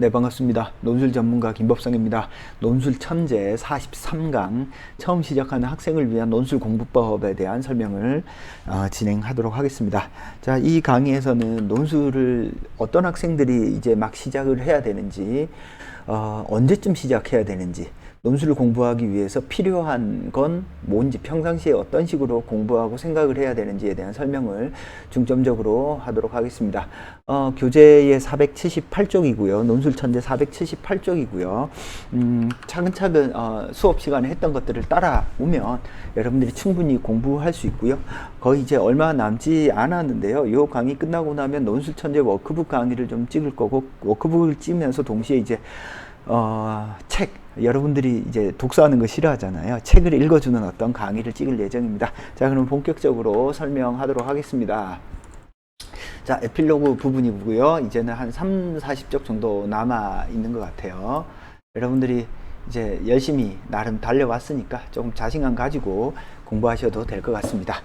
네, 반갑습니다. 논술 전문가 김법성입니다. 논술 천재 43강 처음 시작하는 학생을 위한 논술 공부법에 대한 설명을 어, 진행하도록 하겠습니다. 자, 이 강의에서는 논술을 어떤 학생들이 이제 막 시작을 해야 되는지, 어, 언제쯤 시작해야 되는지, 논술을 공부하기 위해서 필요한 건 뭔지 평상시에 어떤 식으로 공부하고 생각을 해야 되는지에 대한 설명을 중점적으로 하도록 하겠습니다. 어, 교재의 478쪽이고요. 논술 천재 478쪽이고요. 음, 차근차근 어, 수업 시간에 했던 것들을 따라오면 여러분들이 충분히 공부할 수 있고요. 거의 이제 얼마 남지 않았는데요. 이 강의 끝나고 나면 논술 천재 워크북 강의를 좀 찍을 거고 워크북을 찍으면서 동시에 이제 어, 책 여러분들이 이제 독서하는 거 싫어하잖아요. 책을 읽어주는 어떤 강의를 찍을 예정입니다. 자, 그럼 본격적으로 설명하도록 하겠습니다. 자, 에필로그 부분이고요. 이제는 한 3, 40쪽 정도 남아 있는 것 같아요. 여러분들이 이제 열심히 나름 달려왔으니까 조금 자신감 가지고 공부하셔도 될 것 같습니다.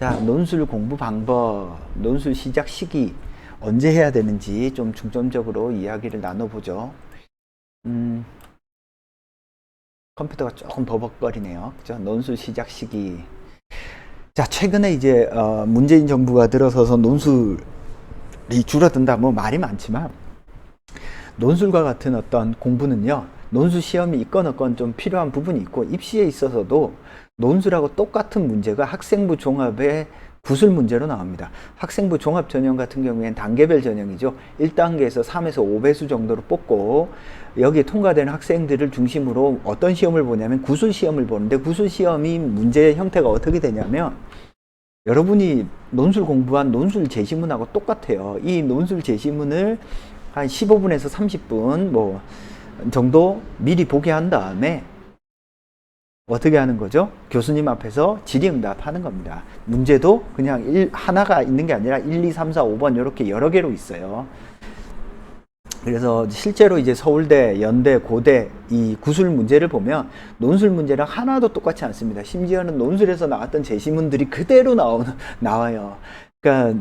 자, 논술 공부 방법, 논술 시작 시기, 언제 해야 되는지 좀 중점적으로 이야기를 나눠보죠. 음, 컴퓨터가 조금 버벅거리네요. 그죠? 논술 시작 시기. 자, 최근에 이제 어, 문재인 정부가 들어서서 논술이 줄어든다. 뭐 말이 많지만 논술과 같은 어떤 공부는요. 논술 시험이 있건 없건 좀 필요한 부분이 있고 입시에 있어서도 논술하고 똑같은 문제가 학생부 종합의 구술 문제로 나옵니다. 학생부 종합 전형 같은 경우에는 단계별 전형이죠. 1단계에서 3에서 5배수 정도로 뽑고 여기에 통과되는 학생들을 중심으로 어떤 시험을 보냐면 구술 시험을 보는데 구술 시험이 문제 형태가 어떻게 되냐면 여러분이 논술 공부한 논술 제시문하고 똑같아요. 이 논술 제시문을 한 15분에서 30분 뭐 정도 미리 보게 한 다음에 어떻게 하는 거죠? 교수님 앞에서 질의응답 하는 겁니다. 문제도 그냥 일, 하나가 있는 게 아니라 1, 2, 3, 4, 5번 이렇게 여러 개로 있어요. 그래서 실제로 이제 서울대, 연대, 고대 이 구술 문제를 보면 논술 문제랑 하나도 똑같지 않습니다. 심지어는 논술에서 나왔던 제시문들이 그대로 나오는, 나와요. 그러니까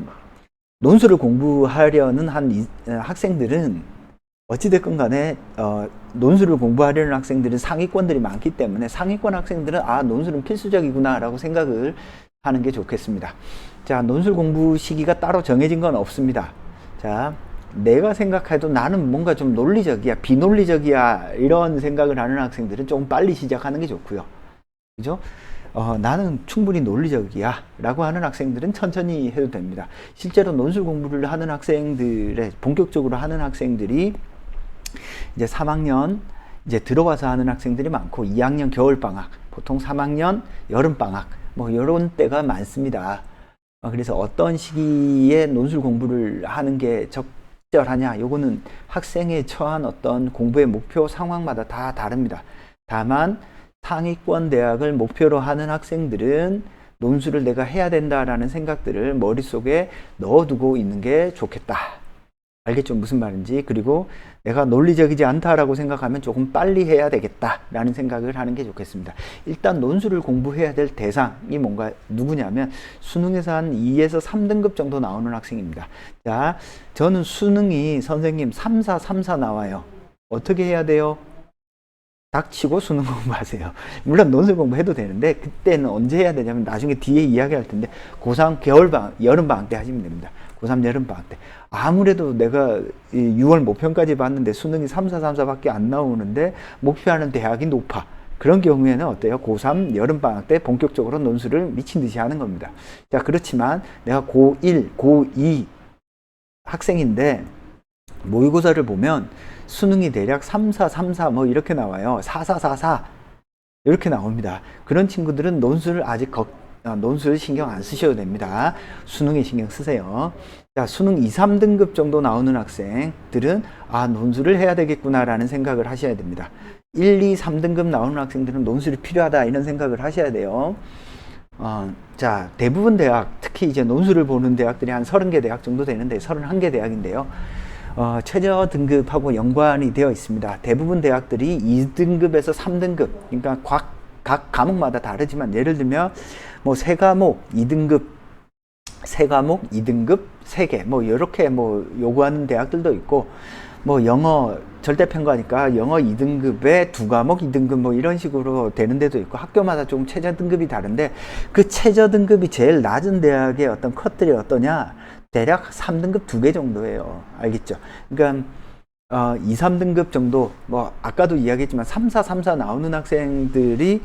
논술을 공부하려는 한 이, 학생들은 어찌됐건 간에 어, 논술을 공부하려는 학생들은 상위권들이 많기 때문에 상위권 학생들은 아 논술은 필수적이구나 라고 생각을 하는 게 좋겠습니다. 자 논술 공부 시기가 따로 정해진 건 없습니다. 자 내가 생각해도 나는 뭔가 좀 논리적이야 비논리적이야 이런 생각을 하는 학생들은 조금 빨리 시작하는 게 좋고요. 그죠? 어, 나는 충분히 논리적이야 라고 하는 학생들은 천천히 해도 됩니다. 실제로 논술 공부를 하는 학생들의 본격적으로 하는 학생들이 이제 3학년 이제 들어와서 하는 학생들이 많고 2학년 겨울 방학, 보통 3학년 여름 방학 뭐 이런 때가 많습니다. 어, 그래서 어떤 시기에 논술 공부를 하는 게 적절하냐, 요거는 학생의 처한 어떤 공부의 목표 상황마다 다 다릅니다. 다만 상위권 대학을 목표로 하는 학생들은 논술을 내가 해야 된다라는 생각들을 머릿속에 넣어두고 있는 게 좋겠다. 알겠죠? 무슨 말인지. 그리고 내가 논리적이지 않다라고 생각하면 조금 빨리 해야 되겠다라는 생각을 하는 게 좋겠습니다. 일단 논술을 공부해야 될 대상이 뭔가 누구냐면 수능에서 한 2에서 3등급 정도 나오는 학생입니다. 자, 저는 수능이 선생님 3, 4, 3, 4 나와요. 어떻게 해야 돼요? 닥치고 수능 공부하세요. 물론 논술 공부해도 되는데 그때는 언제 해야 되냐면 나중에 뒤에 이야기할 텐데 고3 겨울방학, 여름방학 때 하시면 됩니다. 고3 여름방학 때. 아무래도 내가 6월 모평까지 봤는데 수능이 3, 4, 3, 4밖에 안 나오는데 목표하는 대학이 높아. 그런 경우에는 어때요? 고3 여름방학 때 본격적으로 논술을 미친 듯이 하는 겁니다. 자, 그렇지만 내가 고1, 고2 학생인데 모의고사를 보면 수능이 대략 3, 4, 3, 4 뭐 이렇게 나와요. 4, 4, 4, 4 이렇게 나옵니다. 그런 친구들은 논술을 아직 걱, 아, 논술 신경 안 쓰셔도 됩니다. 수능에 신경 쓰세요. 자, 수능 2, 3등급 정도 나오는 학생들은 아, 논술을 해야 되겠구나라는 생각을 하셔야 됩니다. 1, 2, 3등급 나오는 학생들은 논술이 필요하다 이런 생각을 하셔야 돼요. 어, 자, 대부분 대학, 특히 이제 논술을 보는 대학들이 한 30개 대학 정도 되는데 31개 대학인데요. 어, 최저 등급하고 연관이 되어 있습니다. 대부분 대학들이 2등급에서 3등급, 그러니까 각, 각 과목마다 다르지만 예를 들면 뭐 세 과목 2등급 세 과목 2등급 3개 뭐 이렇게 뭐 요구하는 대학들도 있고 뭐 영어 절대 평가니까 영어 2등급에 두 과목 2등급 뭐 이런 식으로 되는 데도 있고 학교마다 조금 최저 등급이 다른데 그 최저 등급이 제일 낮은 대학의 어떤 컷들이 어떠냐? 대략 3등급 두 개 정도예요. 알겠죠? 그러니까 어, 2, 3등급 정도 뭐 아까도 이야기했지만 3, 4, 3, 4 나오는 학생들이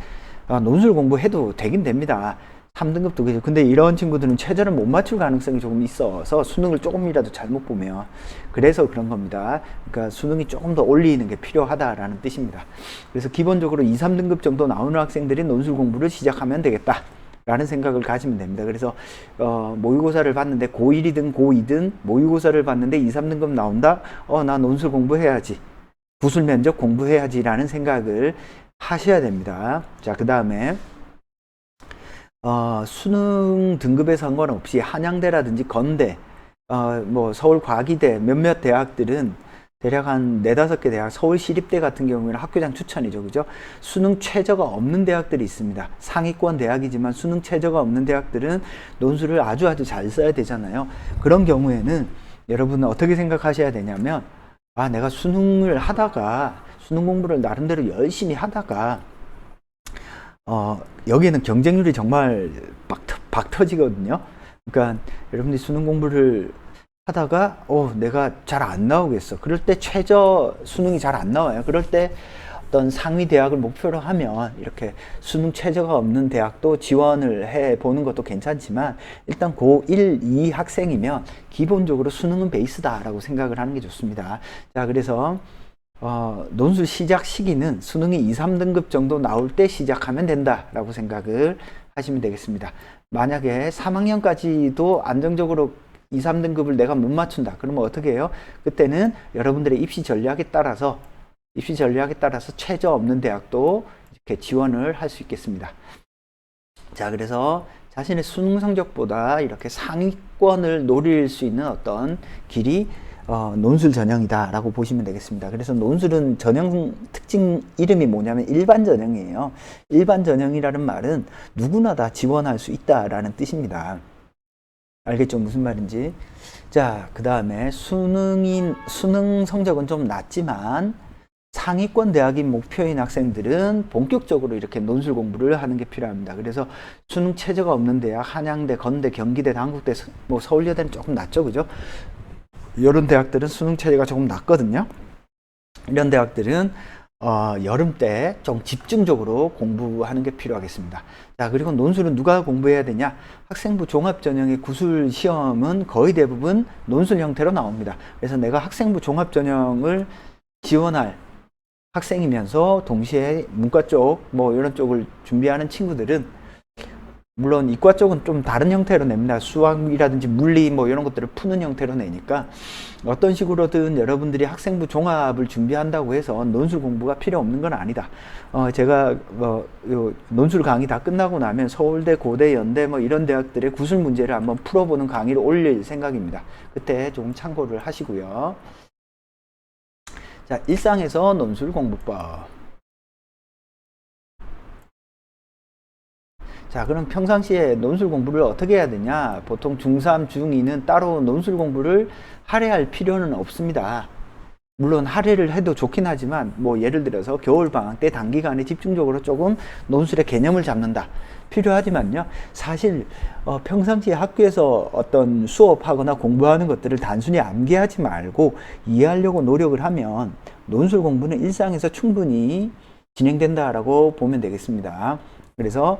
어, 논술 공부해도 되긴 됩니다. 3등급 두 개죠. 근데 이런 친구들은 최저를 못 맞출 가능성이 조금 있어서 수능을 조금이라도 잘못 보면 그래서 그런 겁니다. 그러니까 수능이 조금 더 올리는 게 필요하다라는 뜻입니다. 그래서 기본적으로 2, 3등급 정도 나오는 학생들이 논술 공부를 시작하면 되겠다. 라는 생각을 가지면 됩니다. 그래서 어, 모의고사를 봤는데 고1이든 고2든 모의고사를 봤는데 2, 3등급 나온다. 어, 나 논술 공부해야지. 구술 면접 공부해야지라는 생각을 하셔야 됩니다. 자, 그 다음에 어, 수능 등급에 상관없이 한양대라든지 건대, 어, 뭐 서울과기대 몇몇 대학들은 대략 한 네다섯 개 대학, 서울시립대 같은 경우에는 학교장 추천이죠. 그죠? 수능 최저가 없는 대학들이 있습니다. 상위권 대학이지만 수능 최저가 없는 대학들은 논술을 아주 아주 잘 써야 되잖아요. 그런 경우에는 여러분은 어떻게 생각하셔야 되냐면, 아, 내가 수능을 하다가, 수능 공부를 나름대로 열심히 하다가, 어, 여기에는 경쟁률이 정말 박, 터- 박 터지거든요. 그러니까 여러분들이 수능 공부를 하다가 어 내가 잘 안 나오겠어. 그럴 때 최저 수능이 잘 안 나와요. 그럴 때 어떤 상위 대학을 목표로 하면 이렇게 수능 최저가 없는 대학도 지원을 해 보는 것도 괜찮지만 일단 고1, 2 학생이면 기본적으로 수능은 베이스다라고 생각을 하는 게 좋습니다. 자, 그래서 어, 논술 시작 시기는 수능이 2, 3등급 정도 나올 때 시작하면 된다라고 생각을 하시면 되겠습니다. 만약에 3학년까지도 안정적으로 2, 3등급을 내가 못 맞춘다. 그러면 어떻게 해요? 그때는 여러분들의 입시 전략에 따라서 입시 전략에 따라서 최저 없는 대학도 이렇게 지원을 할 수 있겠습니다. 자, 그래서 자신의 수능 성적보다 이렇게 상위권을 노릴 수 있는 어떤 길이 어, 논술 전형이다라고 보시면 되겠습니다. 그래서 논술은 전형 특징 이름이 뭐냐면 일반 전형이에요. 일반 전형이라는 말은 누구나 다 지원할 수 있다라는 뜻입니다. 알겠죠? 무슨 말인지. 자, 그 다음에 수능인, 수능 성적은 좀 낮지만 상위권 대학인 목표인 학생들은 본격적으로 이렇게 논술 공부를 하는 게 필요합니다. 그래서 수능 최저가 없는 대학, 한양대, 건대, 경기대, 단국대, 서- 뭐 서울여대는 조금 낮죠, 그죠? 이런 대학들은 수능 체제가 조금 낮거든요. 이런 대학들은 어, 여름 때 좀 집중적으로 공부하는 게 필요하겠습니다. 자, 그리고 논술은 누가 공부해야 되냐? 학생부 종합전형의 구술 시험은 거의 대부분 논술 형태로 나옵니다. 그래서 내가 학생부 종합전형을 지원할 학생이면서 동시에 문과 쪽, 뭐 이런 쪽을 준비하는 친구들은 물론 이과 쪽은 좀 다른 형태로 냅니다. 수학이라든지 물리 뭐 이런 것들을 푸는 형태로 내니까 어떤 식으로든 여러분들이 학생부 종합을 준비한다고 해서 논술 공부가 필요 없는 건 아니다. 어, 제가 뭐요 논술 강의 다 끝나고 나면 서울대, 고대, 연대 뭐 이런 대학들의 구술 문제를 한번 풀어보는 강의를 올릴 생각입니다. 그때 조금 참고를 하시고요. 자, 일상에서 논술 공부법. 자, 그럼 평상시에 논술 공부를 어떻게 해야 되냐? 보통 중3, 중2는 따로 논술 공부를 할애할 필요는 없습니다. 물론 할애를 해도 좋긴 하지만 뭐 예를 들어서 겨울 방학 때 단기간에 집중적으로 조금 논술의 개념을 잡는다. 필요하지만요. 사실 어, 평상시에 학교에서 어떤 수업하거나 공부하는 것들을 단순히 암기하지 말고 이해하려고 노력을 하면 논술 공부는 일상에서 충분히 진행된다라고 보면 되겠습니다. 그래서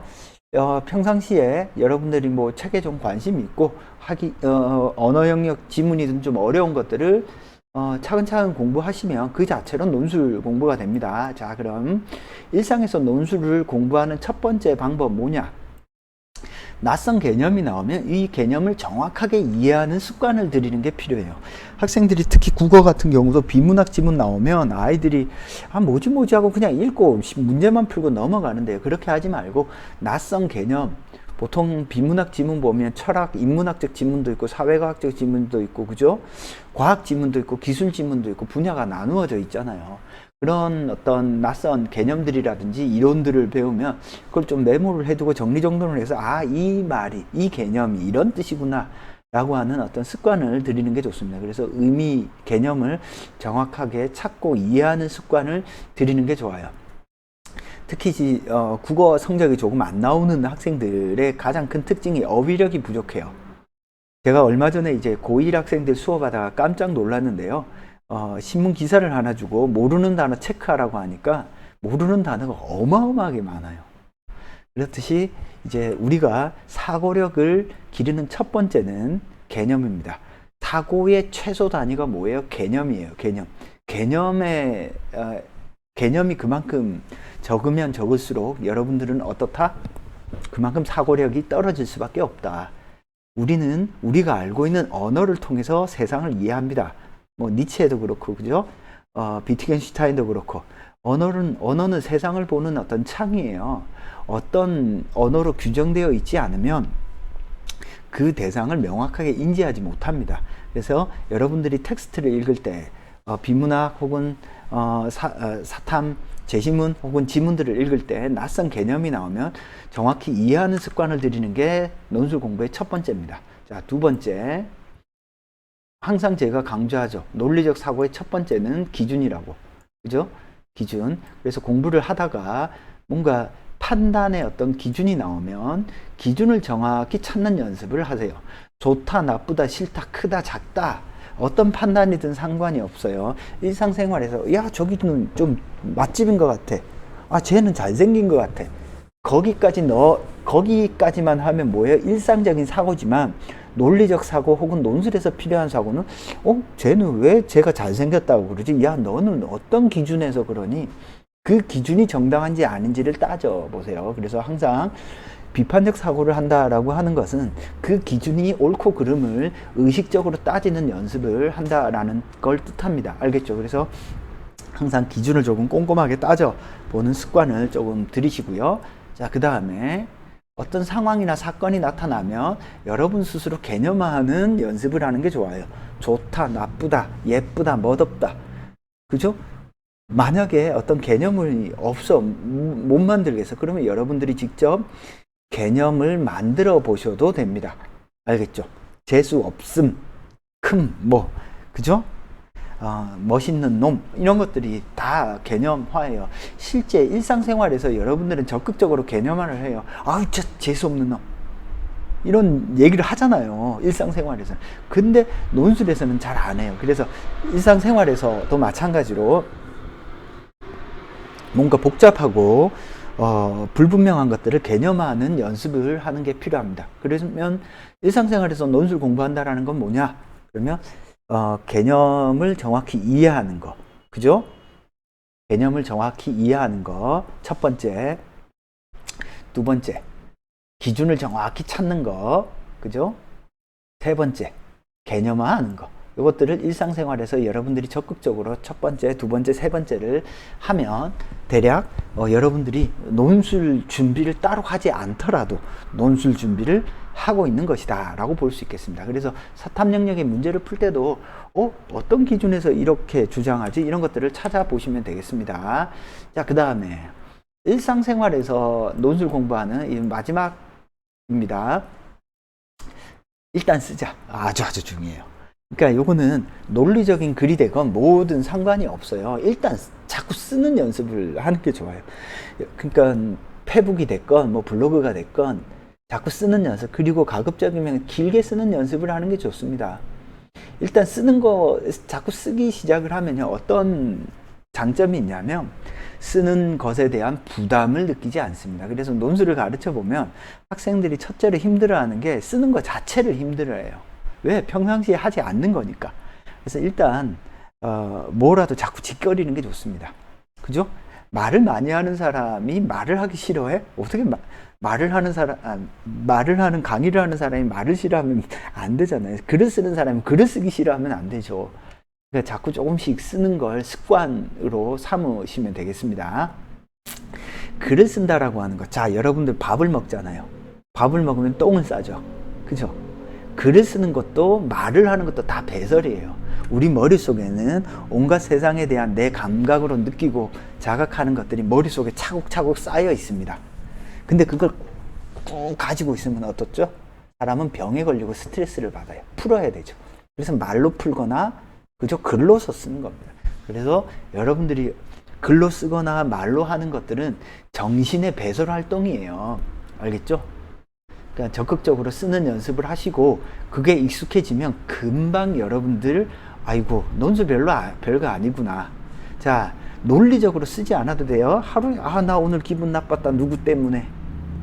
어, 평상시에 여러분들이 뭐 책에 좀 관심이 있고 하기 어, 언어 영역 지문이든 좀 어려운 것들을 어, 차근차근 공부하시면 그 자체로 논술 공부가 됩니다. 자, 그럼 일상에서 논술을 공부하는 첫 번째 방법 뭐냐? 낯선 개념이 나오면 이 개념을 정확하게 이해하는 습관을 들이는 게 필요해요. 학생들이 특히 국어 같은 경우도 비문학 지문 나오면 아이들이 아 뭐지 뭐지 하고 그냥 읽고 문제만 풀고 넘어가는데요. 그렇게 하지 말고 낯선 개념 보통 비문학 지문 보면 철학, 인문학적 지문도 있고 사회과학적 지문도 있고 그죠? 과학 지문도 있고 기술 지문도 있고 분야가 나누어져 있잖아요. 그런 어떤 낯선 개념들이라든지 이론들을 배우면 그걸 좀 메모를 해두고 정리정돈을 해서 아, 이 말이, 이 개념이 이런 뜻이구나 라고 하는 어떤 습관을 들이는 게 좋습니다. 그래서 의미, 개념을 정확하게 찾고 이해하는 습관을 들이는 게 좋아요. 특히 지- 어, 국어 성적이 조금 안 나오는 학생들의 가장 큰 특징이 어휘력이 부족해요. 제가 얼마 전에 이제 고1 학생들 수업하다가 깜짝 놀랐는데요. 어, 신문 기사를 하나 주고 모르는 단어 체크하라고 하니까 모르는 단어가 어마어마하게 많아요. 그렇듯이 이제 우리가 사고력을 기르는 첫 번째는 개념입니다. 사고의 최소 단위가 뭐예요? 개념이에요. 개념. 개념의 어, 개념이 그만큼 적으면 적을수록 여러분들은 어떻다? 그만큼 사고력이 떨어질 수밖에 없다. 우리는 우리가 알고 있는 언어를 통해서 세상을 이해합니다. 뭐 니체도 그렇고 그죠? 어, 비트겐슈타인도 그렇고 언어는 언어는 세상을 보는 어떤 창이에요. 어떤 언어로 규정되어 있지 않으면 그 대상을 명확하게 인지하지 못합니다. 그래서 여러분들이 텍스트를 읽을 때 어, 비문학 혹은 어, 사, 어, 사탐, 제시문 혹은 지문들을 읽을 때 낯선 개념이 나오면 정확히 이해하는 습관을 들이는 게 논술 공부의 첫 번째입니다. 자, 두 번째. 항상 제가 강조하죠. 논리적 사고의 첫 번째는 기준이라고. 그죠? 기준. 그래서 공부를 하다가 뭔가 판단의 어떤 기준이 나오면 기준을 정확히 찾는 연습을 하세요. 좋다, 나쁘다, 싫다, 크다, 작다. 어떤 판단이든 상관이 없어요. 일상생활에서, 야, 저기는 좀 맛집인 것 같아. 아, 쟤는 잘생긴 것 같아. 거기까지 넣어, 거기까지만 하면 뭐예요? 일상적인 사고지만 논리적 사고 혹은 논술에서 필요한 사고는 어? 쟤는 왜 쟤가 잘생겼다고 그러지? 야, 너는 어떤 기준에서 그러니? 그 기준이 정당한지 아닌지를 따져 보세요. 그래서 항상 비판적 사고를 한다라고 하는 것은 그 기준이 옳고 그름을 의식적으로 따지는 연습을 한다라는 걸 뜻합니다. 알겠죠? 그래서 항상 기준을 조금 꼼꼼하게 따져 보는 습관을 조금 들이시고요. 자, 그 다음에 어떤 상황이나 사건이 나타나면 여러분 스스로 개념화하는 연습을 하는 게 좋아요. 좋다, 나쁘다, 예쁘다, 멋없다. 그죠? 만약에 어떤 개념이 없어, 음, 못 만들겠어. 그러면 여러분들이 직접 개념을 만들어 보셔도 됩니다. 알겠죠? 재수 없음, 큼, 뭐, 그죠? 어, 멋있는 놈 이런 것들이 다 개념화예요. 실제 일상생활에서 여러분들은 적극적으로 개념화를 해요. 아우 저 재수 없는 놈 이런 얘기를 하잖아요. 일상생활에서. 근데 논술에서는 잘 안 해요. 그래서 일상생활에서도 마찬가지로 뭔가 복잡하고 어, 불분명한 것들을 개념화하는 연습을 하는 게 필요합니다. 그러면 일상생활에서 논술 공부한다라는 건 뭐냐? 그러면 어, 개념을 정확히 이해하는 거. 그죠? 개념을 정확히 이해하는 거. 첫 번째. 두 번째. 기준을 정확히 찾는 거. 그죠? 세 번째. 개념화하는 거. 이것들을 일상생활에서 여러분들이 적극적으로 첫 번째, 두 번째, 세 번째를 하면 대략 어, 여러분들이 논술 준비를 따로 하지 않더라도 논술 준비를 하고 있는 것이다 라고 볼 수 있겠습니다. 그래서 사탐 영역의 문제를 풀 때도 어, 어떤 기준에서 이렇게 주장하지? 이런 것들을 찾아보시면 되겠습니다. 자, 그 다음에 일상생활에서 논술 공부하는 이 마지막입니다. 일단 쓰자. 아주 아주 중요해요. 그러니까 요거는 논리적인 글이 되건 뭐든 상관이 없어요. 일단 자꾸 쓰는 연습을 하는 게 좋아요. 그러니까 페북이 됐건 뭐 블로그가 됐건 자꾸 쓰는 연습 그리고 가급적이면 길게 쓰는 연습을 하는 게 좋습니다. 일단 쓰는 거 자꾸 쓰기 시작을 하면요 어떤 장점이 있냐면 쓰는 것에 대한 부담을 느끼지 않습니다. 그래서 논술을 가르쳐 보면 학생들이 첫째로 힘들어하는 게 쓰는 것 자체를 힘들어해요. 왜? 평상시에 하지 않는 거니까. 그래서 일단 어, 뭐라도 자꾸 짓거리는 게 좋습니다. 그죠? 말을 많이 하는 사람이 말을 하기 싫어해? 어떻게 마, 말을 하는 사람, 아, 말을 하는 강의를 하는 사람이 말을 싫어하면 안 되잖아요. 글을 쓰는 사람이 글을 쓰기 싫어하면 안 되죠. 그러니까 자꾸 조금씩 쓰는 걸 습관으로 삼으시면 되겠습니다. 글을 쓴다라고 하는 것. 자, 여러분들 밥을 먹잖아요. 밥을 먹으면 똥을 싸죠. 그죠? 글을 쓰는 것도 말을 하는 것도 다 배설이에요. 우리 머릿속에는 온갖 세상에 대한 내 감각으로 느끼고 자각하는 것들이 머릿속에 차곡차곡 쌓여 있습니다. 근데 그걸 꼭 가지고 있으면 어떻죠? 사람은 병에 걸리고 스트레스를 받아요. 풀어야 되죠. 그래서 말로 풀거나 그저 글로서 쓰는 겁니다. 그래서 여러분들이 글로 쓰거나 말로 하는 것들은 정신의 배설 활동이에요. 알겠죠? 그러니까 적극적으로 쓰는 연습을 하시고 그게 익숙해지면 금방 여러분들 아이고 논술 별로 아- 별거 아니구나. 자 논리적으로 쓰지 않아도 돼요. 하루에 아 나 오늘 기분 나빴다 누구 때문에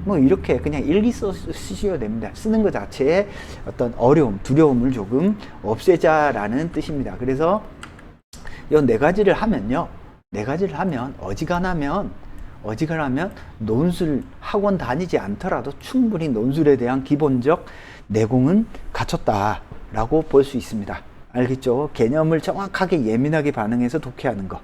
뭐 이렇게 그냥 일기 써 쓰셔야 됩니다. 쓰는 것 자체에 어떤 어려움, 두려움을 조금 없애자라는 뜻입니다. 그래서 이 네 가지를 하면요. 네 가지를 하면 어지간하면 어지간하면 논술 학원 다니지 않더라도 충분히 논술에 대한 기본적 내공은 갖췄다라고 볼 수 있습니다. 알겠죠? 개념을 정확하게 예민하게 반응해서 독해하는 거.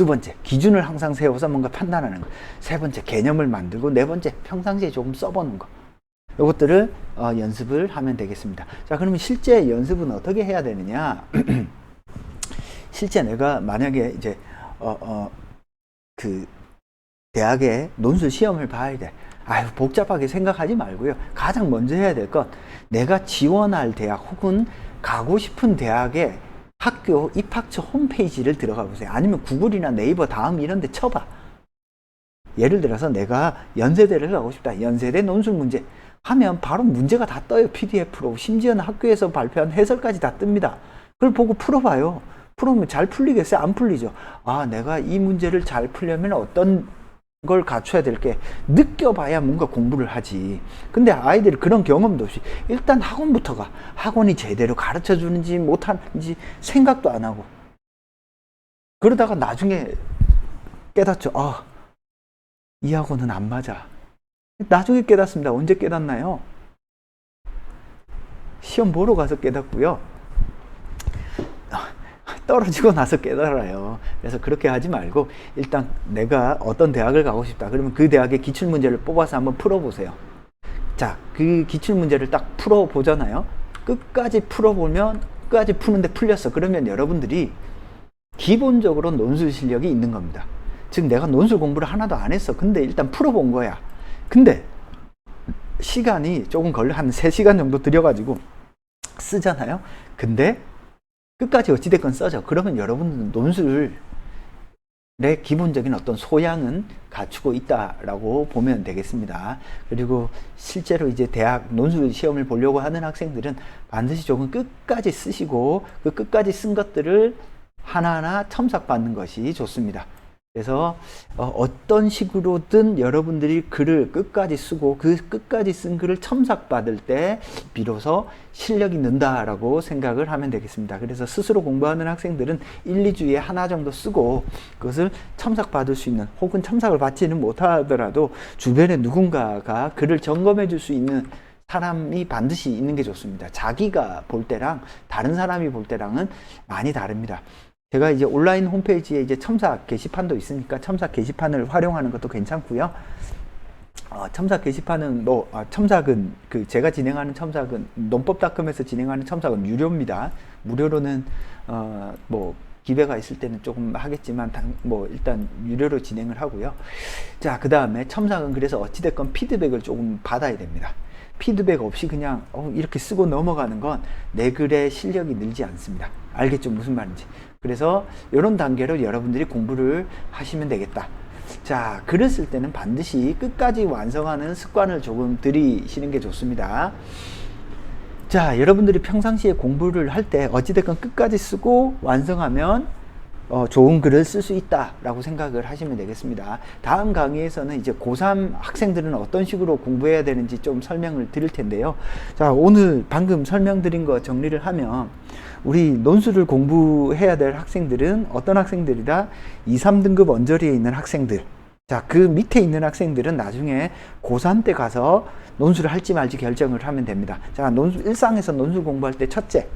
두 번째, 기준을 항상 세워서 뭔가 판단하는 거. 세 번째, 개념을 만들고 네 번째, 평상시에 조금 써보는 거. 이것들을 어, 연습을 하면 되겠습니다. 자, 그러면 실제 연습은 어떻게 해야 되느냐? 실제 내가 만약에 이제 어, 어, 그 대학에 논술 시험을 봐야 돼. 아유, 복잡하게 생각하지 말고요. 가장 먼저 해야 될 건 내가 지원할 대학 혹은 가고 싶은 대학의 학교 입학처 홈페이지를 들어가 보세요. 아니면 구글이나 네이버 다음 이런 데 쳐봐. 예를 들어서 내가 연세대를 가고 싶다. 연세대 논술 문제 하면 바로 문제가 다 떠요. PDF로. 심지어는 학교에서 발표한 해설까지 다 뜹니다. 그걸 보고 풀어봐요. 풀으면 잘 풀리겠어요? 안 풀리죠. 아, 내가 이 문제를 잘 풀려면 어떤 걸 갖춰야 될 게 느껴봐야 뭔가 공부를 하지. 근데 아이들이 그런 경험도 없이 일단 학원부터 가. 학원이 제대로 가르쳐 주는지 못하는지 생각도 안 하고. 그러다가 나중에 깨닫죠. 아, 이 학원은 안 맞아. 나중에 깨닫습니다. 언제 깨닫나요? 시험 보러 가서 깨닫고요. 떨어지고 나서 깨달아요. 그래서 그렇게 하지 말고 일단 내가 어떤 대학을 가고 싶다. 그러면 그 대학의 기출 문제를 뽑아서 한번 풀어보세요. 자, 그 기출 문제를 딱 풀어보잖아요. 끝까지 풀어보면 끝까지 푸는데 풀렸어. 그러면 여러분들이 기본적으로 논술 실력이 있는 겁니다. 즉 내가 논술 공부를 하나도 안 했어. 근데 일단 풀어본 거야. 근데 시간이 조금 걸려 한 3시간 정도 들여가지고 쓰잖아요. 근데 끝까지 어찌됐건 써져. 그러면 여러분은 논술의 기본적인 어떤 소양은 갖추고 있다라고 보면 되겠습니다. 그리고 실제로 이제 대학 논술 시험을 보려고 하는 학생들은 반드시 조금 끝까지 쓰시고 그 끝까지 쓴 것들을 하나하나 첨삭받는 것이 좋습니다. 그래서 어, 떤 식으로든 여러분들이 글을 끝까지 쓰고 그 끝까지 쓴 글을 첨삭받을 때 비로소 실력이 는다라고 생각을 하면 되겠습니다. 그래서 스스로 공부하는 학생들은 1, 2주에 하나 정도 쓰고 그것을 첨삭받을 수 있는 혹은 첨삭을 받지는 못하더라도 주변에 누군가가 글을 점검해 줄 수 있는 사람이 반드시 있는 게 좋습니다. 자기가 볼 때랑 다른 사람이 볼 때랑은 많이 다릅니다. 제가 이제 온라인 홈페이지에 이제 첨삭 게시판도 있으니까 첨삭 게시판을 활용하는 것도 괜찮고요. 어, 첨삭 게시판은 뭐 아, 첨삭은 그 제가 진행하는 첨삭은 논법닷컴에서 진행하는 첨삭은 유료입니다. 무료로는 어, 뭐 기회가 있을 때는 조금 하겠지만 당, 뭐 일단 유료로 진행을 하고요. 자, 그다음에 첨삭은 그래서 어찌 됐건 피드백을 조금 받아야 됩니다. 피드백 없이 그냥 어, 이렇게 쓰고 넘어가는 건 내 글의 실력이 늘지 않습니다. 알겠죠? 무슨 말인지. 그래서 이런 단계로 여러분들이 공부를 하시면 되겠다. 자, 글을 쓸 때는 반드시 끝까지 완성하는 습관을 조금 들이시는 게 좋습니다. 자, 여러분들이 평상시에 공부를 할 때 어찌됐건 끝까지 쓰고 완성하면 어, 좋은 글을 쓸 수 있다라고 생각을 하시면 되겠습니다. 다음 강의에서는 이제 고3 학생들은 어떤 식으로 공부해야 되는지 좀 설명을 드릴 텐데요. 자, 오늘 방금 설명드린 거 정리를 하면 우리 논술을 공부해야 될 학생들은 어떤 학생들이다? 2, 3등급 언저리에 있는 학생들. 자, 그 밑에 있는 학생들은 나중에 고3 때 가서 논술을 할지 말지 결정을 하면 됩니다. 자, 논술, 일상에서 논술 공부할 때 첫째,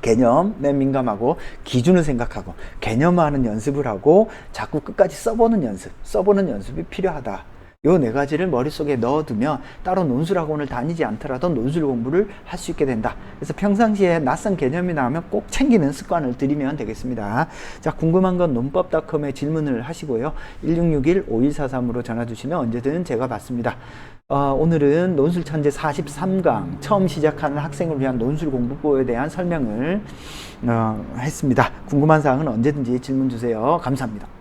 개념에 민감하고 기준을 생각하고 개념화하는 연습을 하고 자꾸 끝까지 써보는 연습, 써보는 연습이 필요하다. 요 네 가지를 머릿속에 넣어두면 따로 논술학원을 다니지 않더라도 논술 공부를 할 수 있게 된다. 그래서 평상시에 낯선 개념이 나오면 꼭 챙기는 습관을 들이면 되겠습니다. 자, 궁금한 건 논법닷컴에 질문을 하시고요. 1661-5143으로 전화 주시면 언제든 제가 받습니다. 어, 오늘은 논술 천재 43강 처음 시작하는 학생을 위한 논술 공부법에 대한 설명을 어, 했습니다. 궁금한 사항은 언제든지 질문 주세요. 감사합니다.